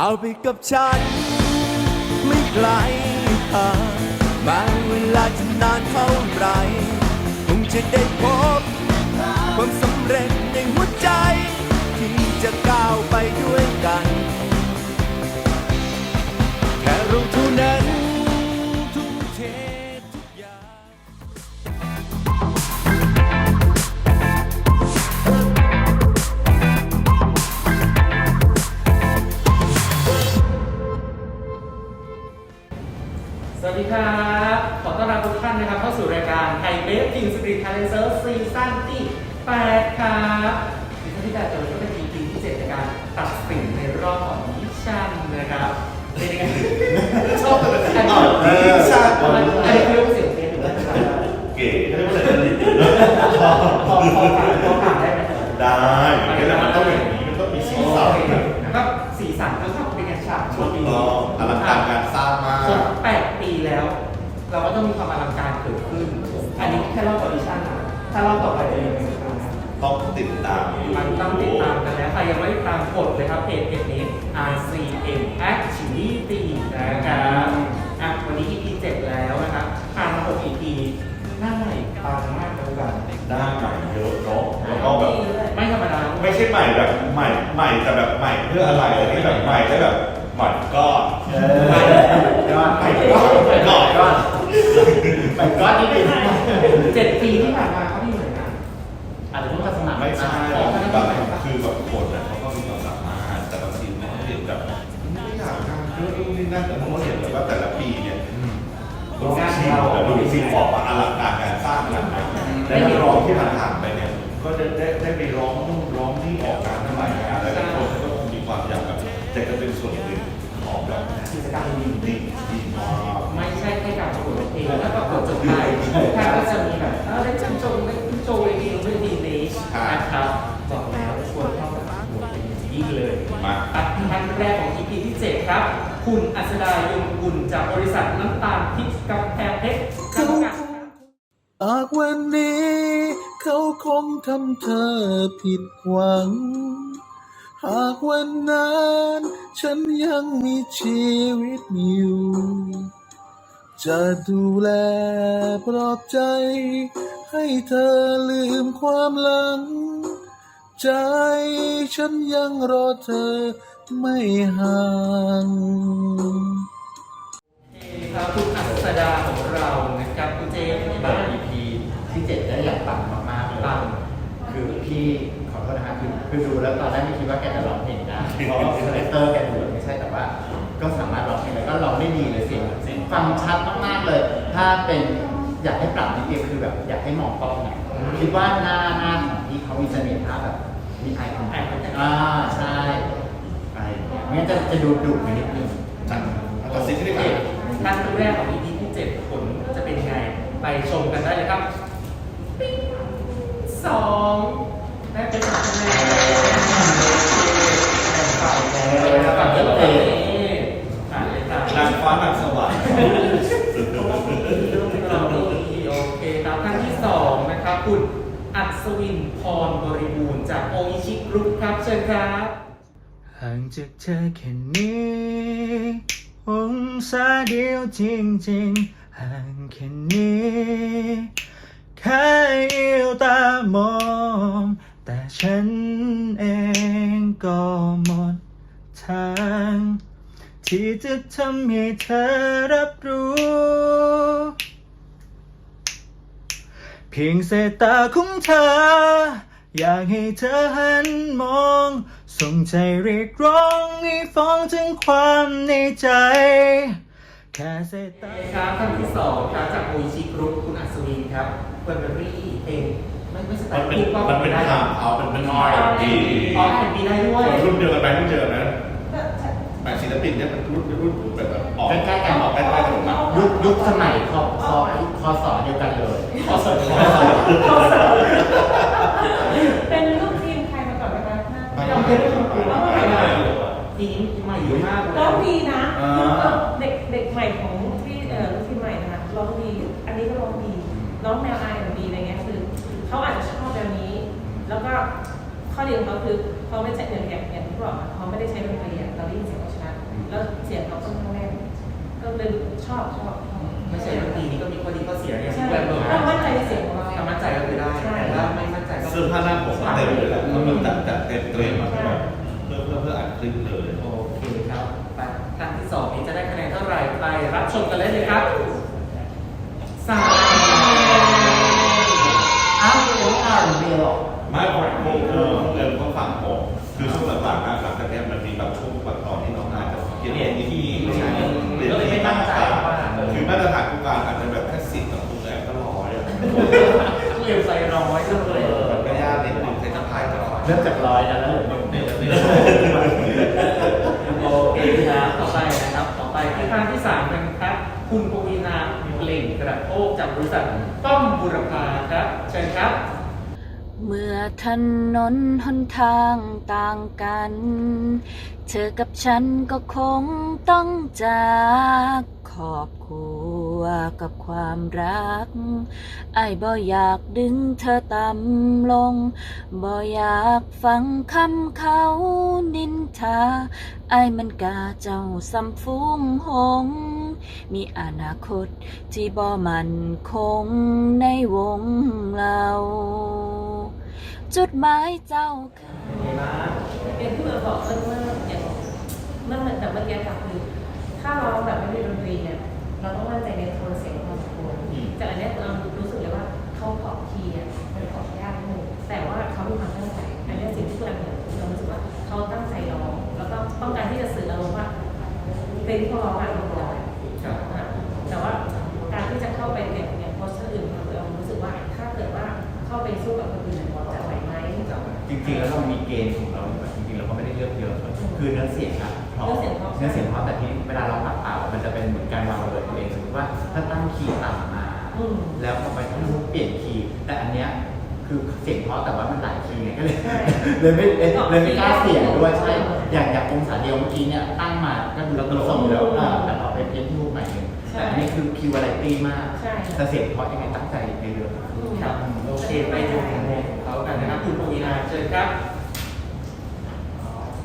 ก้าวไปกับฉัน ไม่ไกลทางแม้เวลาจะนานเท่าไรคงจะได้พบ ความสำเร็จในหัวใจ ที่จะก้าวไปด้วยกัน แค่เราเท่านั้น ดีครับ ขอต้อนรับทุกท่านนะครับเข้าสู่รายการไทยเบฟทีมสปริตไทยเลเซอร์ซีซั่นที่8ครับซีซั่นที่8จะเป็นก็เป็น EP ที่7ในการตัดสินในรอบของดิชชั่นนะครับเป็นยังไงชอบแบบอันนี้เออชอบอันนี้คือเรื่องเสียงเพลงหรือว่าเก๋เขาเรียกว่าอะไรนะช ใหม่ใหม่แต่แบบใหม่เพื่ออะไรอันนี้แบบใหม่ได้แบบใหม่ก็ใหม่ยอดใหม่ก็ใหม่ก็ยอดใหม่ก็นี่เป็นเจ็ดปีที่ผ่านมาเขาไม่เหมือนกันอาจจะต้องมาสมัครไม่ใช่ขอแบบคณะกรรมการคือแบบคนนะเขาก็มีความสามารถแต่บางทีมันก็เห็นแบบไม่อยากทำเรื่องนู่นนี่นั่นแต่ผมก็เห็นเลยว่าแต่ละปีเนี่ยดูสิแต่ดูสิขอบมาอลังการงานสร้างขนาดไหนและนักร้องที่ผ่านๆไปเนี่ยก็ได้ได้ได้ไปร้องนู่นร้องนี่ออกงานทั้งหลายงาน แบบจะก็เป็นส่วนหนึ่งของแบบกิจกรรมดีดีดีมากไม่ใช่แค่การประกวดเพลงแล้วประกวดจบไปถ้าก็จะมีแบบเออได้จังโจงได้ขึ้นโจเวทีด้วยดีเลชนะครับบอกแล้วควรเข้าประกวดเป็นยิ่งเลยมาตัดท่านแรกของ EP ที่7ครับ คุณอัศดายงกุลจากบริษัทน้ำตาลทิพย์กำแพงเพชรจำกัดหากวันนี้ เขาคงทำเธอผิดหวัง หากวันนั้น ฉันยังมีชีวิตอยู่ จะดูแลปลอบใจ ให้เธอลืมความหลัง ใจฉันยังรอเธอไม่ห่าง เพลงได้เพราะว่าคาแรคเตอร์แกดูแล้วไม่ใช่แต่ว่า ก็สามารถร้องเพลงแล้วก็ร้องได้ดีเลยเสียงเสียงฟังชัดมากๆเลย ถ้าเป็นอยากให้ปรับนิดเดียวคือแบบอยากให้มองกล้องนะคิดว่าหน้าหน้าของพี่เขามีเสน่ห์ถ้าแบบมีไอคอนไอคอนแทคอ่าใช่อะไรอย่างเงี้ยงั้นจะจะดูดุไปนิดนึงจังตัดสินที่ได้โอไหเคมท่านแรกของ EP ที่7ผลจะเป็นยังไง ไปชมกันได้เลยครับปิ๊งสองได้เป็นสองคะแนนแบ่งฝ่าย แล้วฝั่งที่เตะอ่านเลยครับนางฟ้านางสวรรค์เราดีโอเคครับท่านที่สองนะครับคุณอัศวินพรบริบูรณ์จากโออิชิกรุ๊ปครับเชิญครับห่างจากเธอแค่นี้องศาเดียวจริงๆห่างแค่นี้แค่เอียวตามอง แต่ฉันเองก็หมด ทาง ที่จะทำให้เธอรับรู้ เพียงสายตาของเธอ อยากให้เธอหันมอง ส่งใจเรียกร้องให้ฟ้องถึงความในใจ แค่สายตาครับท่านที่สองครับจากโออิชิกรุ๊ปคุณอัศวินครับเฟอร์เบอรี่เองไม่ไม่สไตมันล์เป็นพูดก็มันเป็นได้ทางเอาเป็นเป็นนอยดีอ๋อเป็นปีได้ด้วย รุ่นเดียวกันไหมรุ่นเดียวกันไห มแต่ศิลปินเนี่ยมันรุ่นรุ่นแบบแบบออกใกล้ๆกันออกใกล้ๆกันมากยุคยุคสมัยคอคอคอสอเดียวกันเลย ขอเสริมเป็น เร็วใจร้อยเลยมันก็ยากนิดนึงใครจะพายจะพายเริ่มจากร้อยนะแล้วเหลือหนึ่งเนี่ยเนี่ยโอเคครับต่อไปนะครับต่อไปที่ครั้งที่สามเป็นครับ คุณปวีนาเปล่งกระโทกจากบริษัทป้อมบุรพาครับเชิญครับ เมื่อถนนหนทางต่างกัน เธอกับฉันก็คงต้องจากขอบครั วกับความรักไอ้บ่อยากดึงเธอต่ำลง บ่อยากฟังคำเขานินทาไอ้มันกาเจ้าซ้ำฟุ้งหง มีอนาคตที่บ่มันคงในวงเราจุดหมายเจ้าคืออย่างที่เบอร์บอกเมื่อเมื่ออย่างเมื่อแต่เมื่อกี้ค่ะคือ แต่ว่ามันหลายคีย์ไงก็เลยใช่เลยไม่เอ๊ะเลยไม่กล้าเสียงด้วยใช่อย่างอย่างองศาเดียวเมื่อกี้เนี่ยตั้งมาก็ดูตลกอยู่แล้วอ่าแต่เอาไปเพี้ยนรูปใหม่หนึ่งใช่แต่อันนี้คือคิวอะไรตี้มากใช่แต่เสียงเพราะยังไงตั้งใจไปเยอะครับโอเคไปดูคะแนนของเขากันนะครับคุณปวีนาเชิญครับ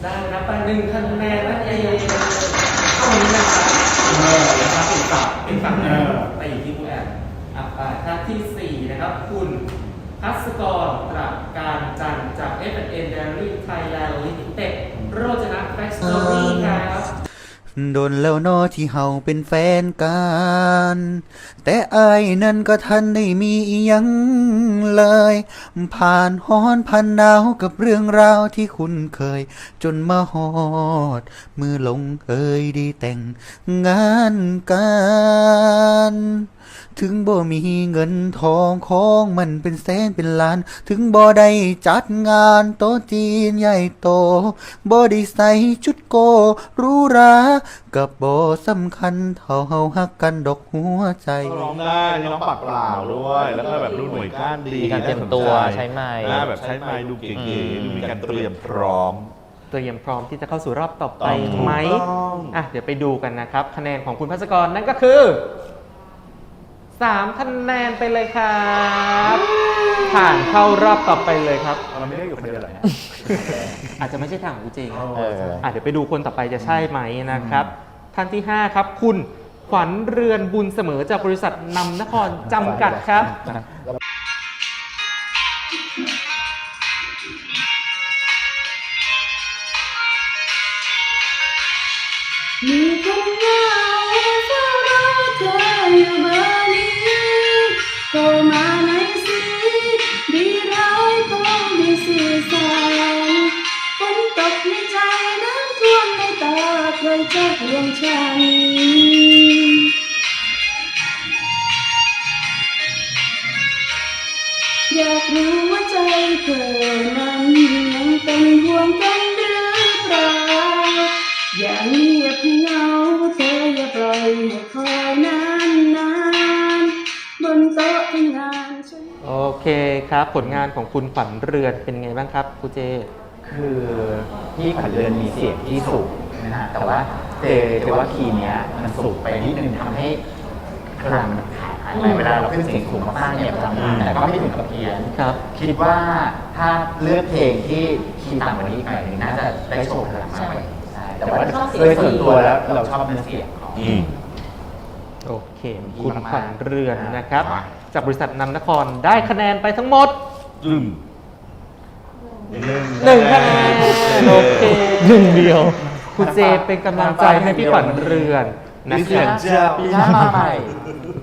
ได้รับไปหนึ่งคะแนนนั่นเองเข้าวันนี้นะครับเออนะครับเป็นตับเป็นฝั่งแนวไปอยู่ที่ผู้แอนอะไปท่านที่สี่นะครับ คุณ พัสกรตระการจันจาก f n Dairy Thailand Limited โรจนะแฟคสตอรี่ครับโดนแล้วนอที่เฮาเป็นแฟนกัน แต่อายนั่นก็ทันได้มีอิหยังเลย ผ่านฮ้อนผ่านหนาวกับเรื่องราวที่คุณเคย จนมาฮอด มือลงเอยไดีแต่งงานกัน ถึงบ่มีเงินทองของมันเป็นแสนเป็นล้าน ถึงบ่ได้จัดงานโต๊ะจีนใหญ่โตบ่ได้ใส่ชุดโกหรูหรากับบ่สำคัญเท่าเฮาฮักกันดอกหัวใจ ร้องได้ร้องปากเปล่าด้วย แล้วก็แบบดูหน่วยก้านดีมีการเตรียมตัวน่าสนใจใช้ไมค์ อ่าแบบใช้ไม้ดูเก๋ๆดูมีการเตรียมพร้อม เตรียมพร้อมที่จะเข้าสู่รอบต่อไปถูกไหม ต้อง อะ เดี๋ยวไปดูกันนะครับ คะแนนของคุณพัสกรนั่นก็คือ 3คะแนนไปเลยครับ ผ่านเข้ารอบต่อไปเลยครับ เราไม่ได้อยู่คนเดียวเหรออาจจะไม่ใช่ทางของกูจริงเออ อะเดี๋ยวไปดูคนต่อไปจะใช่ไหมนะครับ ท่านที่ 5 ครับ คุณขวัญเรือนบุญเสมอจากบริษัทนำนครจำกัดครับ มีคนเหงาเในตาใครจะห่วงฉัน อยากรู้ว่าใจเธอนั้นยังเป็นห่วงกันหรือเปล่า อย่าเงียบให้เหงาเธออย่าปล่อยให้คอยนานนานๆบนโต๊ะทำงานฉัน โอเคครับ ผลงานของคุณขวัญเรือนเป็นไงบ้างครับครูเจ คือที่ขวัญเรือนมีเสียงที่สูง นะฮะแต่ว่าเจเจว่าคีย์เนี้ยมันสูงไปนิดนึงทำให้พลังมันขาดหายไปเวลาเราขึ้นเสียงสูงมากๆเนี่ยพลังมันแต่ก็ไม่ถึงกับเพี้ยน ครับ คิดว่าถ้าเลือกเพลงที่คีย์ต่ำกว่านี้อีกหน่อยหนึงน่าจะได้โชว์พลังมากกว่านี้ใช่แต่ว่าโดยส่วนตัวแล้วเราชอบเนื้อเสียงของ อืม โอเค คุณขวัญเรือนนะครับ จากบริษัทนำนครได้คะแนนไปทั้งหมดอืมหนึ่งคะแนนโอเค หนึ่งเดียว คุณเจเป็นกำลังใจให้พี่ขวัญเรือนนะนี่คเสียรังบเจ้า ปีหน้ามาใหม่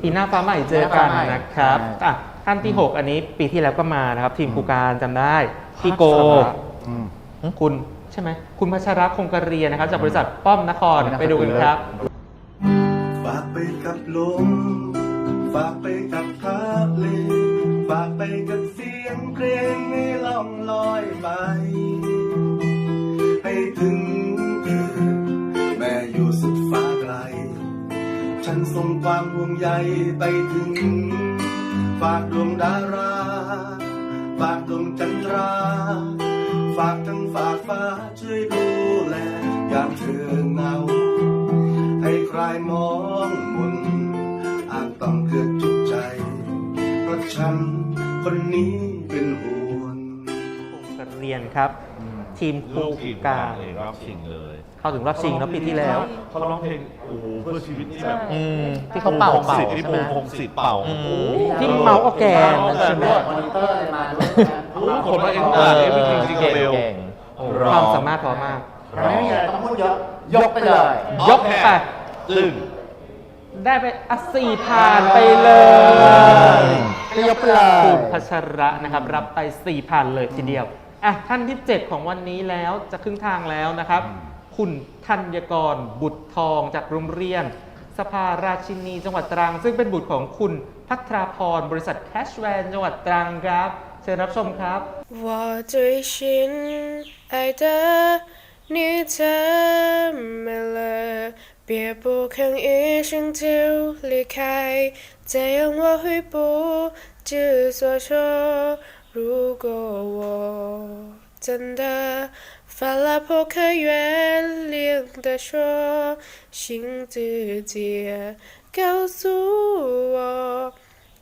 ปีหน้าฟ้าใหม่เจอกันนะครับใช่อะท่านที่ 6 อันนี้ปีที่แล้วก็มานะครับ ทีมครูการจำได้ พี่โกคุณใช่ไหมคุณพัชรคงกระเรียนนะครับ จากบริษัทป้อมนครไปดูกันครับ ฝากไปกับลม ฝากไปกับทะเลฝากไปกับเสียงเพลงให้ล่องลอยไป ส่งความห่วงใยไปถึง ฝากดวงดารา ฝากดวงจันทรา ฝากทั้งฝากฟ้าช่วยดูแลยามเธอเหงา ให้ใครมองมนอาจต้องเกิดทุกใจ เพราะฉันคนนี้เป็นห่วงกระเรียนครับ ทีมครูลูกทีมการเลยรอบชิงเลยเข้าถึงรอบชิงแล้วปีที่แล้ว เขาร้องเพลงโอ้โหเพื่อชีวิตที่แบบอืมที่เขาเป่าพงเป่าศิษย์ที่ใช่ไหมพงศิษย์เป่าอืม ที่เมาส์ออร์แกนใช่ไหม มอนิเตอร์อะไรมาด้วยนะโอ้โหคนมาเอ็นอ่านเอ็มจริงจริงเบลความสามารถพอมาก เราไม่มีอะไรต้องพูดเยอะ ยกไปเลย ยกไป ตึง ได้ไปอะสี่ผ่านไปเลยยกไปเลย คุณพัชระนะครับ รับไปสี่ผ่านเลยทีเดียว อ่ะท่านที่ 7 ของวันนี้แล้วจะครึ่งทางแล้วนะครับ คุณธัญกรบุตรทองจากโรงเรียน สภาราชินีจังหวัดตรัง ซึ่งเป็นบุตรของคุณพัทราพรบริษัทแคชแวนจังหวัดตรังครับ เชิญรับชมครับ 我最心爱的你怎么了？别不吭一声就离开，这样我会不知所措。如果我 真的犯了不可原谅的错，请直接告诉我。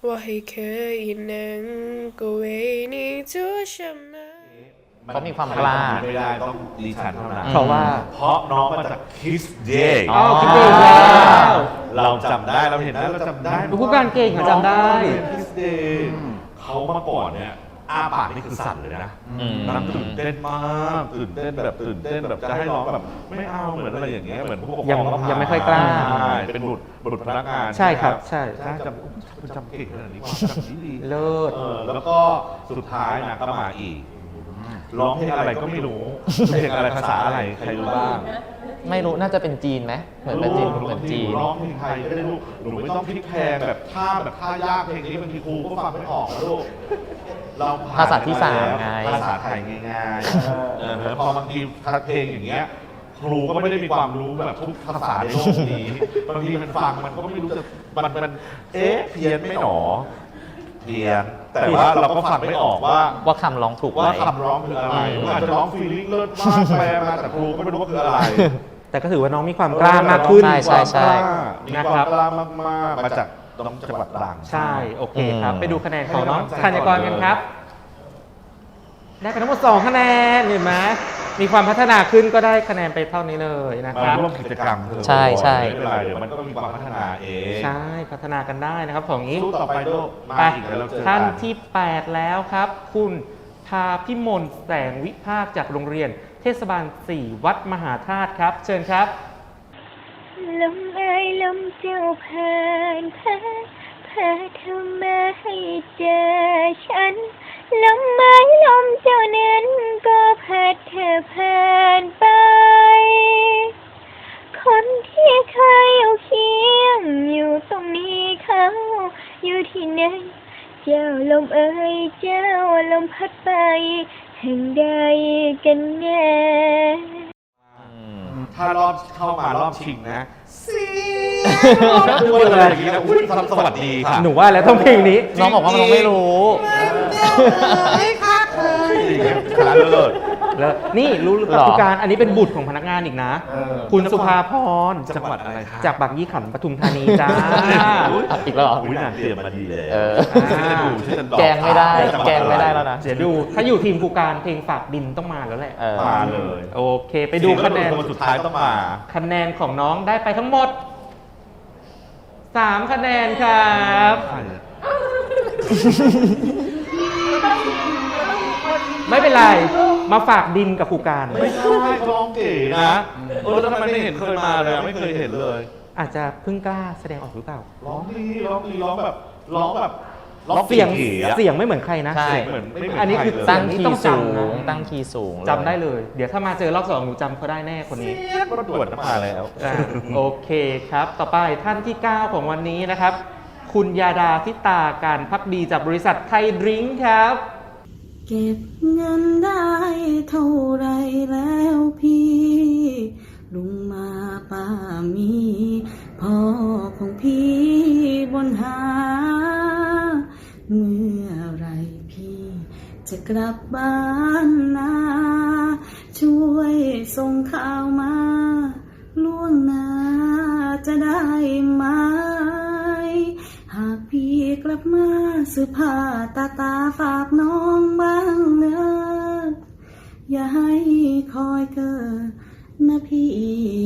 我还可以能够为你做什么？ เขามีความกล้า ไม่ได้ต้องดิฉันเท่านั้น เพราะว่า เพราะน้องมาจากคิสเดย์ อ๋อคิดเองแล้ว เราจำได้เราเห็นได้เราจำได้ ดูผู้การเก่งอะจำได้ คิสเดย์เขามาก่อนเนี่ย อาปากนี่คือสั่นเลยนะนางตื่นเต้นมากตื่นเต้นแบบตื่นเต้นแบบจะให้ร้องแบบ ไม่เอาเหมือนอะไรอย่างเงี้ยเหมือนผู้ปกครองยังก็พายังไม่ค่อยกล้า ใช่เป็นบุตรบุตรพนักงานใช่ครับไหมใช่ใช่จำจำเก่งขนาดนี้ความจำดีดีเลิศ เออแล้วก็สุดท้ายนะก็มาอีกร้องเพลงอะไรก็ไม่รู้เพลงอะไรภาษาอะไรใครรู้บ้าง ไม่รู้น่าจะเป็นจีนไหมเหมือนเป็นจีนเหมือนจีน ร้องเพลงไทยก็ได้ลูกหนูไม่ต้องพลิกแพลงแบบท่าแบบท่ายากเพลงนี้บางทีครูก็ฟังไม่ออกนะลูกเราผ่นภาษาที่สามไง ภาษาไทยง่ายๆเออพอบางทีเพลงอย่างเงี้ย ครูก็ไม่ได้มีความรู้แบบทุกภาษาในโลกนี้บางทีมันฟังมันก็ไม่รู้จะมันมันเอ๊ะเพี้ยนไม่หนอเพี้ยนแต่ว่าเราก็ฟังไม่ออกว่า ว่าคำร้องถูกไหมว่าคำร้องคืออะไรว่าอาจจะร้องฟีลิ่งเลิศมากแปลมาแต่ครูก็ไม่รู้ว่าคืออะไร แต่ก็ถือว่าน้องมีความกล้ามากขึ้น ใช่ใช่ใช่ มีความกล้ามากๆมาจากน้องจังหวัดตรัง ใช่โอเคครับ อืม ไปดูคะแนนของน้องให้ธักำลังใจญกรกันครับ ได้ไปทั้งหมด2คะแนนเห็นไหมมีความพัฒนาขึ้นก็ได้คะแนนไปเท่านี้เลยนะคมารับ ร่วมกิจกรรมเถอะใช่ใช่ ไม่เป็นไรเดี๋ยวมันก็มีความพัฒนาเองใช่พัฒนากันได้นะครับของนี้ สู้ต่อไปโลกมาไปอีกเดี๋ยวเราเจอท่านกันที่ 8 แล้วครับ คุณพาพิมลแสงวิภาคจากโรงเรียน เทศบาล 4 วัดมหาธาตุครับ เชิญครับ ลมเอ้ยลมเจ้าผ่านพัดพาเธอมาให้เจอฉัน ลมไม้ลมเจ้านั้นก็พัดเธอผ่านไป คนที่เคยอยู่เคียงอยู่ตรงนี้เขาอยู่ที่ไหน เจ้าลมเอ้ยเจ้าลมพัดไป แห่งใดกันแน่ถ้ารอบเข้ามารอบชิงนะซีพูดอะไรอย่างนี้นะอุ้ยสวัสดีค่ะหนูว่าแล้วต้องเพลงนี้ น้องบอกว่าน้องไม่รู้อย่างเงี้ยชนะเลิศ แล้วนี่รู้หรือเปล่าหรอ ผู้การอันนี้เป็นบุตรของพนักงานอีกนะ เออ คุณสุภาพรจังหวัดอะไรคะจากบางยี่ขันธ์ปทุมธานีจ้า อีกแล้วเหรอ อุ้ยนางเตรียมมาดีเลยเออช่วยกันดูช่วยกันดอแกงไม่ได้ จังหวัแกงไม่ได้แล้วนะ เดี๋ยวดูถ้าอยู่ทีมผู้การเพลงฝากดินต้องมาแล้วแหละ เออ มาเลยโอเค ไปดูคะแนน คนสุดท้ายต้องมา คะแนนของน้องได้ไปทั้งหมด 3 คะแนนครับ ไม่เป็นไร มาฝากดินกับครูการ ไม่ใช่เขาร้องเก๋นะเออแล้วทำไมไม่เห็นเคยมาเลยอะไม่เคยเห็นเลยอาจจะเพิ่งกล้าแสดงออกหรือเปล่า ร้องดีร้องดีร้องแบบร้องแบบร้องเสียงก๋ๆอะ เสียงไม่เหมือนใครนะ ใช่ เหมือนไม่เหมือนอันนี้คือใครเลยตั้งเสียคีต้อย์สูงจำนะตั้งคีย์สูงเลยจำได้เลย เดี๋ยวถ้ามาเจอรอบสองหนูจำเขาได้แน่คนนี้ประดวดน้ำมาแล้ว อ่าโอเคครับ ต่อไปท่านที่ 9 ของวันนี้นะครับ คุณยาดาทิตาการพักดีจากบริษัทไทยดริงก์ครับ เก็บเงินได้เท่าไรแล้วพี่ ลุงมาป้ามีพ่อของพี่บนหา เมื่อไรพี่ จะกลับบ้านนาช่วยส่งข่าวมา ล่วงหน้าจะได้มา กลับมาซื้อผ้าตาตาฝากน้องบ้างเนอะอย่าให้คอยเกิดนะพี่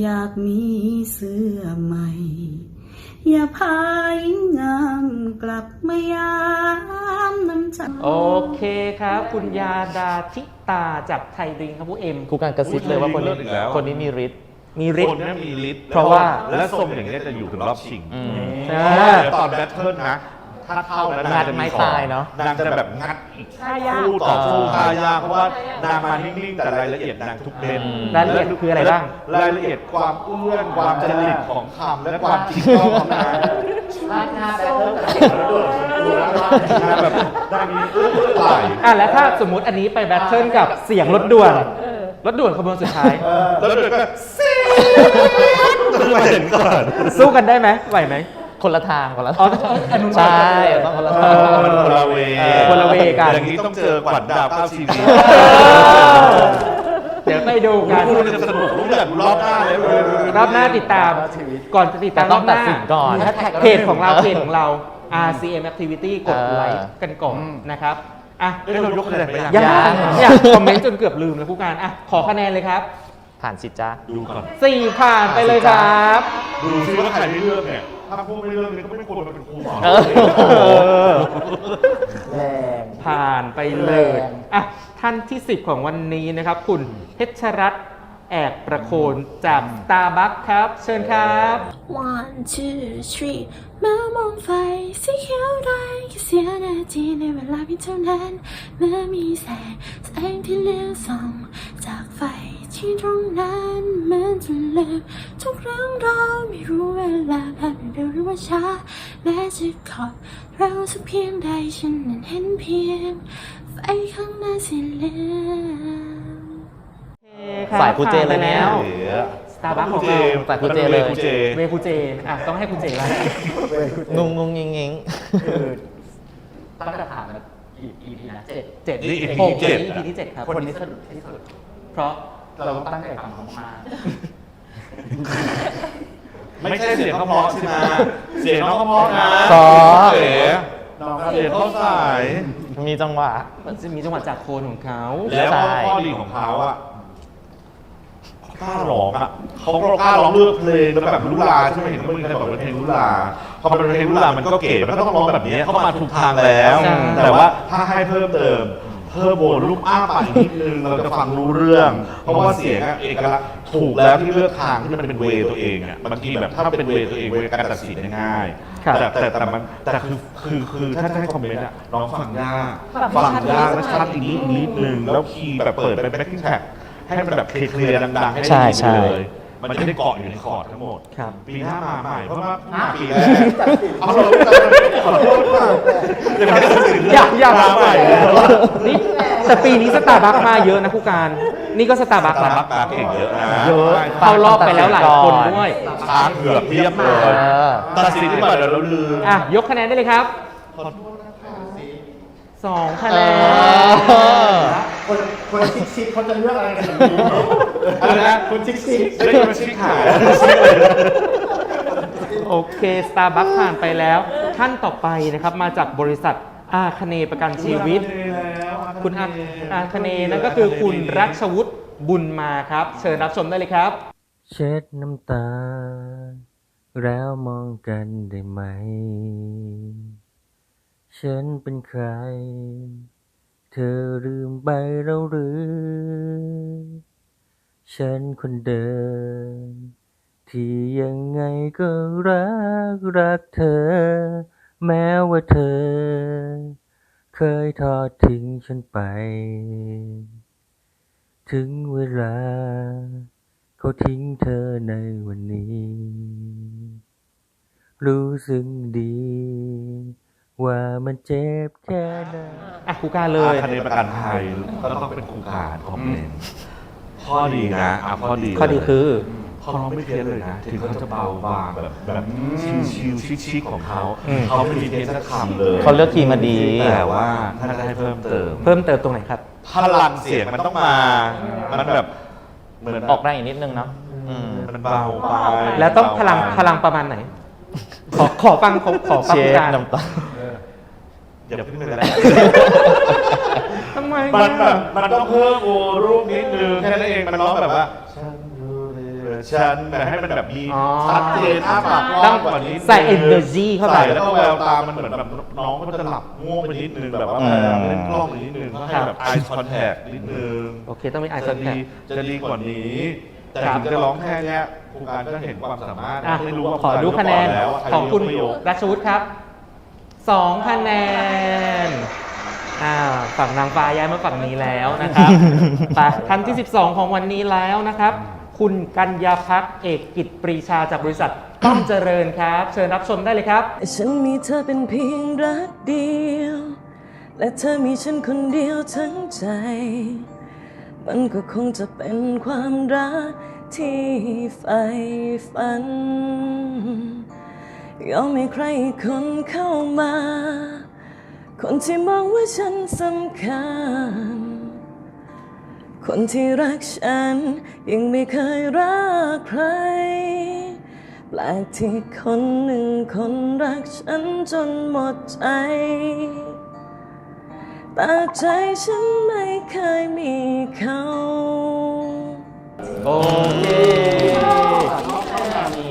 อยากมีเสื้อใหม่ อย่าพายงามกลับมายามน้ำใจโอเคครับ คุณยาดาทิตาจากไทยดริงก์ครับผู้เอ็มครูการกระซิบเลยว่าคนนี้เลิศอีกแล้ว คนนี้มีฤทธิ์มีคฤทนธิ์เนี้มีฤทธิ์เพราะว่า และทรงอย่างนี้ยจะอยู่ถึงรอบชิงอืม อ่าเดี๋ยวตอนแบทเทิลนะ ถ้าเข้าแล้วงันางดจะไม้มีตายเนอะนางจะแบบงัดอีกท่ายากคู่ต่อสู้ทายากเพราะว่านางมานิ่งๆแต่รายละเอียดนางทุกเม็ดอืมรายละเอียดคืออะไรบ้าง รายละเอียดความเอื้อนความจริตของคำและความจริงต้องของนางลากหน้าแบทเทิลกับเสียงระเบิดดูแล้วก็นางแบบนางมีเอื้อนไหล อะแล้วถ้าสมมุติอันนี้ไปแบทเทิลกับเสียงรถด่วนรถด่วนขบวนสุดท้าย แล้วเดี๋ยวก็ซีต้องมาเห็นก่อน สู้กันได้ไหมไหวไหม คนละทางคนละอ๋อทางอันนู้นใช่ต้องคนละทาง มันคนละเวเออคนละเวกัน อย่างนี้ต้องเจอขวัญดาวเก้าชีวิตเดี๋ยวไปดูกันพูดจะสนุกรู้อยากดูรอบหน้าเลยรอบหน้าติดตาม ก่อนจะติดตามแต่รต้อองบหตัดน้าสินก่อนเพจของเราเพจของเรา RCM Activity กดเออไลค์กันก่อนนะครับอะเอ้ยเรายกคะแนนไปยัง ยังยังอยากคอมเมนต์จนเกือบลืมเลยผู้การอะขอคะแนนเลยครับผ่านสิจ้า ดูก่อน สี่ผ่านไปเลยครับ ดูซิว่าใครไม่เลือกเนี่ย ถ้าพวกไม่เลือกเนี่ยก็ไม่ควรมาเป็นครูหมอเออแรง ผ่านไปเลยอะท่านที่ 10 ของวันนี้นะครับ คุณเพชรรัตน์แอกประโคนจากตาบัคครับ เชิญครับ one two three เมื่อมองไฟสีเขียวแดงแค่เสียนาทีในเวลาเพียงเท่านั้น เมื่อมีแสงแสงที่เลี้ยวส่องจากไฟ ที่ตรงนั้นเหมือนจะลืมทุกเรื่องราวไม่รู้เวลาผ่านไปเร็วหรือว่าช้าแม้จะขับเร็วสักเพียงใดฉันนั้นเห็นเพียงไฟข้างหน้าสีเหลืองสายครูเจเลยเนี่ยเอ๋สตาร์บัคของเราสายครูเจเลยครูเจเวคูเจนอะต้องให้คุณเจแล้วงงงงงิงงิงตั้งแต่ผ่านมากี่ EP นะเจ็ดเจ็ดนี่ EP หกที่เจ็ด EP ที่เจ็ดครับคนนี้สนุกที่สุด เพราะ เราต้องตั้งใจฟังเขามากไม่ใช่เสียงเขาเพราะใช่ไหมเสียงน้องเขาเพราะนะซอเอ๋น้องก็เสียงเขาใสาย มีจังหวะ มันจะมีจังหวะจากโคนของเขาแล้วใช่ข้อดีของเขาอะเขากล้าร้องอะเขาก็กล้าร้องเลือกเพลงแล้วแบบลุลาใช่ไหมเห็นว่ามีใครบอกเป็นเพลงลุลาพอมันเป็นเพลงลุลามันก็เก๋มันก็ต้องร้องแบบนี้เขามาถูกทางแล้วแต่ว่าถ้าให้เพิ่มเติม เพิ่มโบนลูกอ้าปากอีกนิดนึงเราจะฟังรู้เรื่อง เพราะว่าเสียงอะเอกลักษณ์ถูกแล้วที่เลือกทางที่มันเป็นเวย์ตัวเองอะบางทีแบบถ้าเป็นเวย์ตัวเองเวย์การตัดสินเนี่ยง่ายครับแต่แต่แต่มันแต่คือคือคือถ้าจะให้คอมเมนต์อะน้องฟังยากฟังยากและชัดอีกนิดนิดนึงแล้วคีย์แบบเปิดเป็นแบ็คกิ้งแท็กให้มันแบบเคลียร์ๆดังๆให้ได้ใช่ยินใช่เลย มันจะได้เกาะอยู่ในคอร์ดทั้งหมด ครับ ปีหน้ามาใหม่เพราะว่าห้าปีแรกเอาเราขอโทษมากยังไม่ได้ตัดสินเลยอยากอยากมาใหม่เลยนี่แต่ปีนี้สตาร์บัคมาเยอะนะผู้การ นี่ก็สตาร์บัคตานะบักตาเก่งเยอะนะเยอะเข้ารอบไปแล้วหลายคนด้วยช้างเผือกเทียบเลยเออตัดสินที่มาเดี๋ยวเราลืมอะยกคะแนนได้เลยครับสองคะแนน คนคนชิคๆเขาจะเลือกอะไรกันอย่างนี้อะไรนะคนชิคๆได้ยินมาชิคหายโอเคสตาร์บัคผ่านไปแล้ว ท่านต่อไปนะครับมาจากบริษัทอาคเนย์ประกันชีวิต คุณอาอาคเนย์นั่นก็คือคุณรัชวุฒิบุญมาครับ เชิญรับชมได้เลยครับ เช็ดน้ำตา แล้วมองกันได้ไหม ฉันเป็นใคร เธอลืมไปแล้วหรือ ฉันคนเดิม ที่ยังไงก็รักรักเธอ แม้ว่าเธอ เคยทอดทิ้งฉันไป ถึงเวลา เขาทิ้งเธอในวันนี้ รู้สึกดี ว่ามันเจ็บแค่ไหนอะครูการเลยอาคเนย์ประกันภัยก็ต้องเป็นครูการคอมเมนต์ข้อดีนะอะข้อดีข้อดีคือเขาร้องไม่เพี้ยนเลยนะถึงเขาจะเบาบางแบบแบบชิวๆชิคๆของเขาอืมเขาไม่มีเพี้ยนสักคำเลยเขาเลือกคีย์มาดีแต่ว่าถ้าจะให้เพิ่มเติม เพิ่มเติมตรงไหนครับพลังเสียงมันต้องมา มันแบบเหมือนออกแรงอีกนิดนึงเนาะอืมมันเบาไปแล้วต้องพลังพลังประมาณไหน ขอขอฟังขอขอฟังเช็ครูดการน้ำตา อย่าเพิ่งไปแล้วทำไมมันแบอะบมันต้องเพิ่มโอรูปนิดนึงแค่นั้นเองมันร้องแบบว่าฉันรู้เลยฉันแบบให้มันแบบมีอ๋อ ชัดเจนอ้าปากกต้ว้าองงกว่านี้ใส่ energy เข้าไป ใส่แล้วก็แววตามันเหมือนแบบน้องก็จะหลับง่วงไปนิดนึงแบบว่าพยายามเล่นกล้องไปนิดนึงก็ให้แบบ eye contact นิดนึง โอเค ต้องมี eye จะดี contact จะดีกว่านี้ แต่ถึงจะร้องแค่เนี้ยครูการก็เห็นความสามารถอะได้รู้ว่าขอดูคะแนน แล้วว่าใรของคุณยกประโยครัชวุฒิครับ สองคะแนนอ่าฝั่งนางฟ้าย้ายมาฝั่งนี้แล้วนะครับไปท่านที่ 12 ของวันนี้แล้วนะครับ คุณกัญญาพักเอกกิจปรีชาจากบริษัทต้อมเจริญครับ เชิญรับชมได้เลยครับฉันมีเธอเป็นเพียงรักเดียว และเธอมีฉันคนเดียวทั้งใจ มันก็คงจะเป็นความรักที่ใฝ่ฝัน ยอมให้ใครอีกคนเข้ามา คนที่มองว่าฉันสำคัญ คนที่รักฉันยังไม่เคยรักใคร แปลกที่คนหนึ่งคนรักฉันจนหมดใจแต่ใจฉันไม่เคยมีเขาโอเค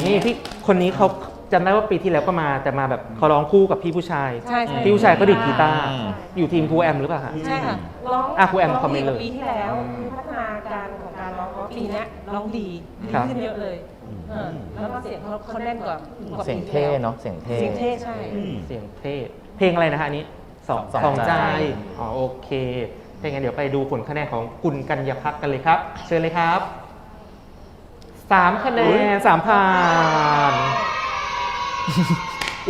นี่พี่คนนี้เขา จำได้ว่าปีที่แล้วก็มาแต่มาแบบเขาร้องคู่กับพี่ผู้ชาย ใช่ใช่พี่ผู้ชายก็ดีดกีตาร์อืมอยู่ทีมครูแอมหรือเปล่าฮะ ใช่ค่ะร้องอะครูแอมร้งคอมเมนต์เลยดีกว่าปีที่แล้วคือพัฒนาการของการร้องเขาปีเนี้ยร้องดีดีครับ ขึ้นเยอะเลยเออแล้วก็เสียงเขาเขาแน่นกว่ากว่าเสียงปีที่เท่แล้วเนาะเสียงเท่ เสียงเท่ใช่ เสียงเท่เพลงอะไรนะฮะอันนี้สองสองสองใจ ใจ อ๋อโอเคถ้าอย่างนั้นเดี๋ยวไปดูผลคะแนนของคุณกัญญาพักกันเลยครับ เชิญเลยครับสามคะแนนสามผ่าน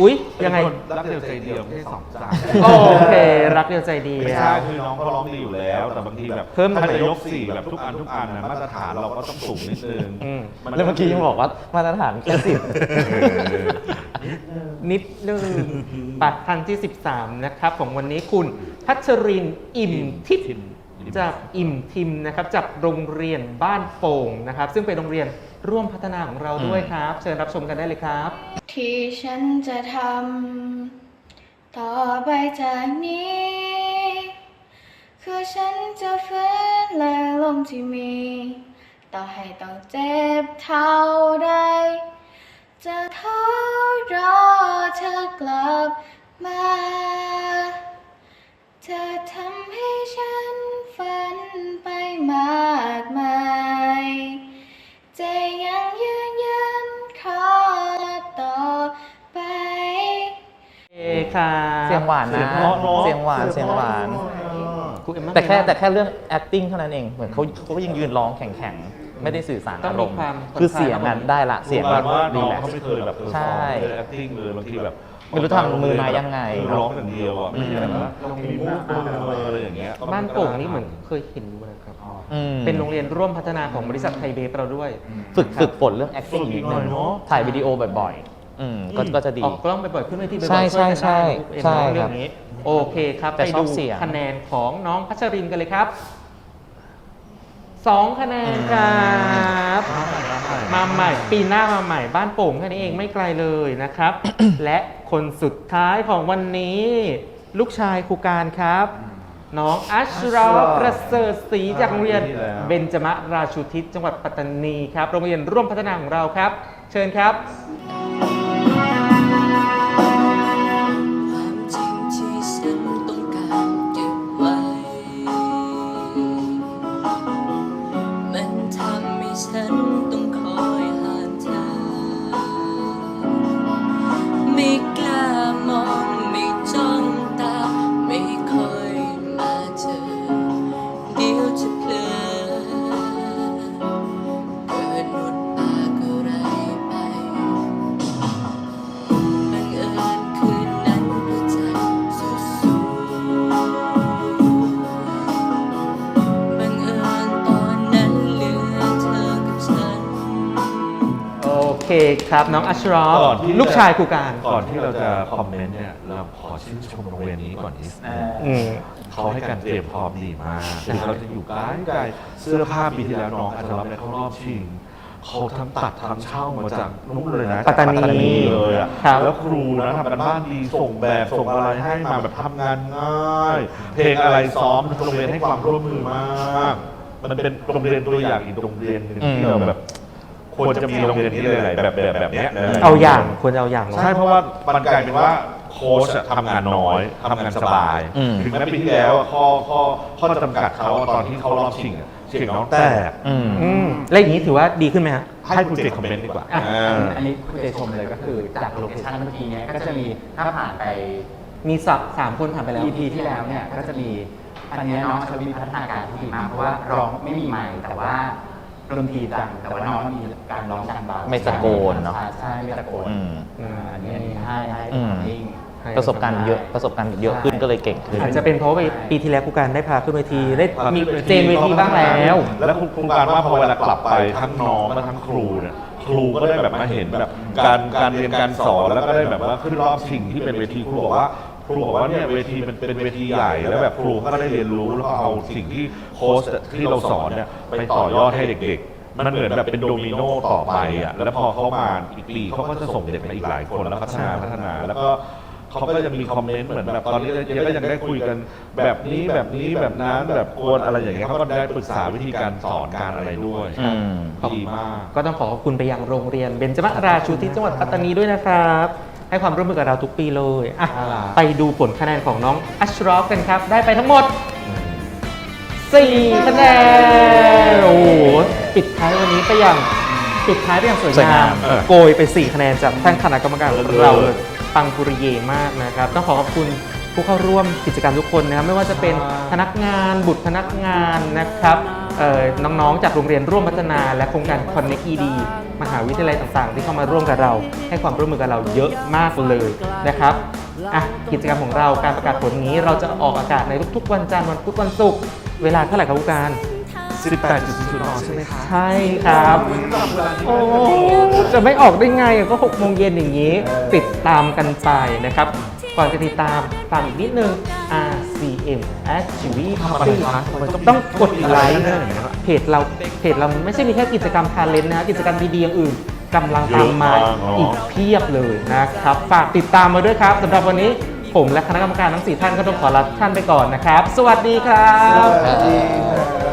อุ๊ย ยังไงเป็นคนรักเดียวใจเดียวไม่ใช่สองใจโอเค รักเดียวใจเดีไม่ยใช่วคือน้องเขาร้องดีอยู่แล้ว แต่บางทีแบบเพิ่ม ถ้าจะยกสี่แบบทุกอันทุกอันนะมาตรฐานเราก็ต้องสูงนิดนึงอืม แล้วเมื่อกี้ยังบอกว่ามาตรฐานแค่สิบนิดนึง ปัดทันที่ 13 นะครับ ของวันนี้คุณพัชรินทร์อิ่มทิพย์ จากอิ่มทิมนะครับจากโรงเรียนบ้านโป่งนะครับ ซึ่งเป็นโรงเรียนร่วมพัฒนาของเราด้วยครับ เชิญรับชมกันได้เลยครับ ที่ฉันจะทำต่อไปจากนี้ คือฉันจะฝืนแรงลมที่มี ต่อให้ต้องเจ็บเท่าใดจะท้อรอเธอกลับมา เธอทำให้ฉันฝันไปมากมายใจยังยืนยันขอต่อไป เอค่ะเสียงหวานนะ เสียงเพราะเนอะ เสียงหวาน เสียงหวาน ครูเอ็มม่าแต่แค่เป็นไงแต่แค่เรื่อง acting เท่านั้นเอง เหมือนเขาเขาก็ยังยืนร้องแข็งๆ ไม่ได้สื่อสารต้ออางรมีมณ์ ความคือเสียงนั้นได้ละ เสียงแบแบบบว่าดีน้องแลกเขาไม่เคยแบบใช่ ไม่เคย acting เลยบางทีแบบ ไม่รู้ทำมือมายังไง ร้องอย่างเดียวอะไม่ใช่แบบว่ามีมูฟเอออะไรอย่างเงี้ยบ้านโป่งนี่เหมือนเคยเห็นอยู่นะครับ อืมเป็นโรงเรียนร่วมพัฒนาของบริษัทไทยเบฟเราด้วย ฝึกฝึกฝนเรื่อง acting อีกนิดนึงฝึกอีกหน่อยเนอะถ่ายวิดีโอบ่อยอืมก็ก็จะดี ออกกล้องบ่อยๆขึ้นเวทีบ่อยๆใช่ช่วยกันใช่ได้ใช่เอ็นใช่เรื่อครับงนี้ โอเคครับแต่ไปชอบดูเสียง คะแนนของน้องพัชรินกันเลยครับสองคะแนนครับ มาใหม่ ปีหน้ามาใหม่บ้านโป่งแค่นี้เองไม่ไกลเลยนะครับ และคนสุดท้ายของวันนี้ ลูกชายครูการครับ น้องอัชรอฟประเสริฐศรีจากโรงเรียนเบญจมราชูทิศจังหวัดปัตตานีครับ โรงเรียนร่วมพัฒนาของเราครับ เชิญครับ คครับน้องอัชรอฟก่อนที่ลูกชายครูการ ก่อนที่เราจะคอมเมนต์เนี่ยเราขอชื่นชมโรงเรียนนี้ก่อนนิดนึงอืม เขาให้การเตรียมพร้อมดีมากคือเราจะอยู่ใกล้ไกลเสื้อผ้าปีที่แล้วน้องอาจจะรับในเข้ารอบชิงเขาทั้งตัดทั้งเช่ามาจากนู่นเลยนะปัตตานีเลยอะครับ แล้วครูนะทำกันบ้านดีส่งแบบส่งอะไรให้มาแบบทำงานง่าย เพลงอะไรซ้อมโรงเรียนให้ความร่วมมือมาก มันเป็นโรงเรียนตัวอย่างอีกโรงเรียนหนึ่งที่เราแบบ ควรจะมีโรงเรียนนี้เลยแบบแบบแบบเนี้ยเอาอย่างควรจะเอาอย่างลง ใช่เพราะว่ามันกลายเป็นว่าโค้ชอะทำงานน้อยทำงานสบายอืม ถึงแม้ปีที่แล้วอะข้อข้อข้อจำกัดเขาอะตอนที่เขารอบชิงอะเสียงน้องแตกอืม อืมแล้วอย่างนี้ถือว่าดีขึ้นไหมฮะ ให้คุณเจคอมเมนต์ดีกว่าอะอ่า อันนี้คุณเจชมเลยก็คือจากโลเคชั่นเมื่อกี้เนี้ยก็จะมีถ้าผ่านไป มีสับสามคนผ่านไปแล้ว EP ที่แล้วเนี่ยก็จะมีอันเนี้ยน้องชวิมีพัฒนาการที่ดีมากเพราะว่าร้องไม่มีไมค์แต่ว่า ดนตรีดังแต่ว่าน้องมีการร้องดังเบาไม่ตะโกนเนอะใช่ไม่ตะโกนอืมอ่าอันนี้อันนี้ให้ให้อืม นิ่ง ประสบการณ์เยอะประสบการณ์เยอะขึ้นก็เลยเก่งขึ้น อาจจะเป็นเพราะว่าปีที่แล้วครูการได้พาขึ้นเวทีได้พาขึ้มีนวทีเจนเวทีบ้างแล้ว แล้วครูการว่าพอเวลากลับไปทั้งน้องและทั้งครูเนี่ยครูก็ได้แบบมาเห็นแบบการการเรียนการสอนแล้วก็ได้แบบว่าขึ้นรอบชิงที่เป็นเวทีครูบอกว่า ครูบอกว่าเนี่ยเวทีมันเป็นเวทีใหญ่แล้วแบบครูก็ได้เรียนรู้แล้วก็เอาสิ่งที่โค้ชที่เราสอนเนี่ยไปต่อยอดให้เด็กๆ มันเหมือนแบบเป็นโดมิโนต่อไปอะแล้วพอเขามาอีกปีเขาก็จะส่งเด็กมาอีกหลายคนแล้วพัฒนาพัฒนาแล้วก็เขาก็จะมีคอมเมนต์เหมือนแบบตอนนี้ก็ยังได้คุยกันแบบนี้แบบนี้แบบนั้นแบบกวนอะไรอย่างเงี้ยเขาก็ได้ปรึกษาวิธีการสอนการอะไรด้วยอืมดีมาก ก็ต้องขอขอบคุณไปยังโรงเรียนเบญจมราชูทิศจังหวัดปัตตานีด้วยนะครับ ให้ความร่วมมือกับเราทุกปีเลยอะครับไปดูผลคะแนนของน้องอัชรอฟกันครับ ได้ไปทั้งหมด 4 คะแนน โอ้โหปิดท้ายวันนี้ไปอย่างปิดท้ายไปอย่างสวยสวยามงางมเออโกยไป 4 คะแนนจากท่านคณะกรรมการของเราเลยปังปุริเยมากนะครับ ต้องขอขอบคุณผู้เข้าร่วมกิจกรรมทุกคนนะครับ ไม่ว่าจะเป็นพนักงานบุตรพนักงานนะครับเอ่อ น้องๆ จากโรงเรียนร่วมพัฒนา และโครงการ Connect ED มหาวิทยาลัยต่างๆ ที่เข้ามาร่วมกับเรา ให้ความร่วมมือกับเราเยอะมากเลยนะครับอะกิจกรรมของเราการประกาศผลนี้เราจะออกอากาศในทุกๆวันจันทร์วันพุธวันศุกร์เวลาเท่าไหร่ครับผู้การ18.00นใช่ไหมครับใช่ครับโอ้จะไม่ออกได้ไงก็6โมงเย็นอย่างนี้ ติดตามกันไปนะครับ ก่อนจะติดตามตามอีกนิดนึง RCM at g v ต้องกดไลค์เพจเราเพจเราไม่ใช่มีแค่กิจกรรมทาเลนต์นะกิจกรรมดีๆอย่างอื่นกำลังตามมาเยอะมากเนอะอีกเพียบเลยนะครับ ฝากติดตามมาด้วยครับสำหรับวันนี้ผมและคณะกรรมการทั้ง 4 ท่านก็ต้องขอลาท่านไปก่อนนะครับ สวัสดีครับ สวัสดีครับ